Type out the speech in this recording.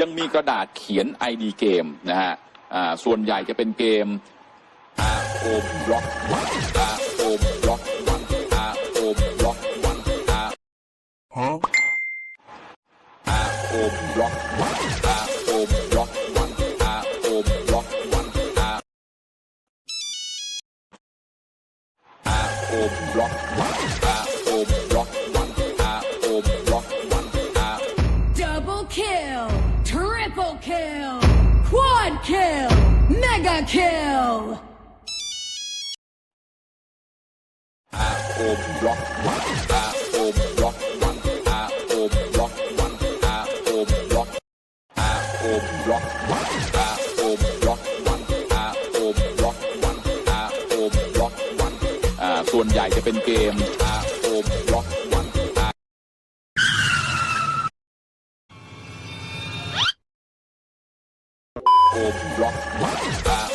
ยังมีกระดาษเขียน ID เกมนะฮะอ่าส่วนใหญ่จะเป็นเกม R O Block 1 R O Block 1 R O Block 1 R Huh? R O Block 1 R O Block 1 R O Block 1 R R O Block 1 R kill quad kill mega kill อาโอบล็อกอาโอบล็อกอาโอบล็อกอาโอบล็อกอาโอบล็อกอาโอบล็อกอาโอบล็อกอาโอบล็อกอ่าส่วนใหญ่จะเป็นเกมอาโอบล็อก or block.